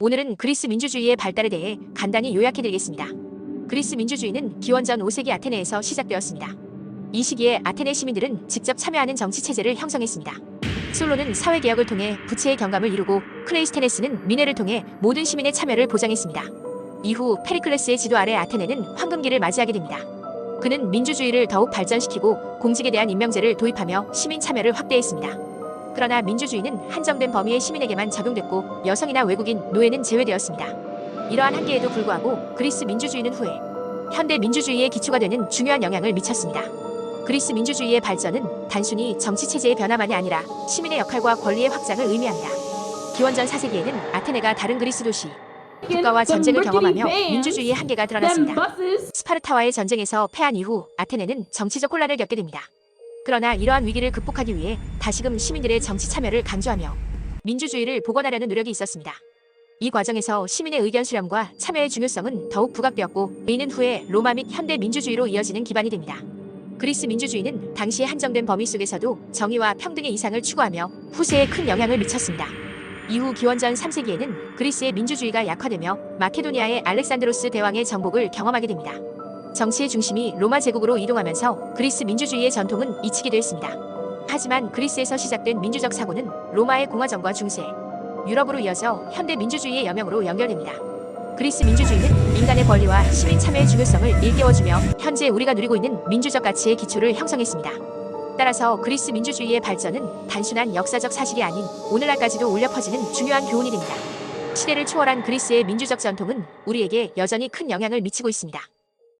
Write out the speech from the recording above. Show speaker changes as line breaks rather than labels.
오늘은 그리스 민주주의의 발달에 대해 간단히 요약해드리겠습니다. 그리스 민주주의는 기원전 5세기 아테네에서 시작되었습니다. 이 시기에 아테네 시민들은 직접 참여하는 정치 체제를 형성했습니다. 솔로는 사회개혁을 통해 부채의 경감을 이루고 클레이스테네스는 민회를 통해 모든 시민의 참여를 보장했습니다. 이후 페리클레스의 지도 아래 아테네는 황금기를 맞이하게 됩니다. 그는 민주주의를 더욱 발전시키고 공직에 대한 임명제를 도입하며 시민 참여를 확대했습니다. 그러나 민주주의는 한정된 범위의 시민에게만 적용됐고 여성이나 외국인, 노예는 제외되었습니다. 이러한 한계에도 불구하고 그리스 민주주의는 후에 현대 민주주의의 기초가 되는 중요한 영향을 미쳤습니다. 그리스 민주주의의 발전은 단순히 정치 체제의 변화만이 아니라 시민의 역할과 권리의 확장을 의미합니다. 기원전 4세기에는 아테네가 다른 그리스 도시, 국가와 전쟁을 경험하며 민주주의의 한계가 드러났습니다. 스파르타와의 전쟁에서 패한 이후 아테네는 정치적 혼란을 겪게 됩니다. 그러나 이러한 위기를 극복하기 위해 다시금 시민들의 정치 참여를 강조하며 민주주의를 복원하려는 노력이 있었습니다. 이 과정에서 시민의 의견 수렴과 참여의 중요성은 더욱 부각되었고 이는 후에 로마 및 현대 민주주의로 이어지는 기반이 됩니다. 그리스 민주주의는 당시의 한정된 범위 속에서도 정의와 평등의 이상을 추구하며 후세에 큰 영향을 미쳤습니다. 이후 기원전 3세기에는 그리스의 민주주의가 약화되며 마케도니아의 알렉산드로스 대왕의 정복을 경험하게 됩니다. 정치의 중심이 로마 제국으로 이동하면서 그리스 민주주의의 전통은 잊히기도 했습니다. 하지만 그리스에서 시작된 민주적 사고는 로마의 공화정과 중세, 유럽으로 이어져 현대 민주주의의 여명으로 연결됩니다. 그리스 민주주의는 인간의 권리와 시민 참여의 중요성을 일깨워주며 현재 우리가 누리고 있는 민주적 가치의 기초를 형성했습니다. 따라서 그리스 민주주의의 발전은 단순한 역사적 사실이 아닌 오늘날까지도 울려 퍼지는 중요한 교훈이 됩니다. 시대를 초월한 그리스의 민주적 전통은 우리에게 여전히 큰 영향을 미치고 있습니다.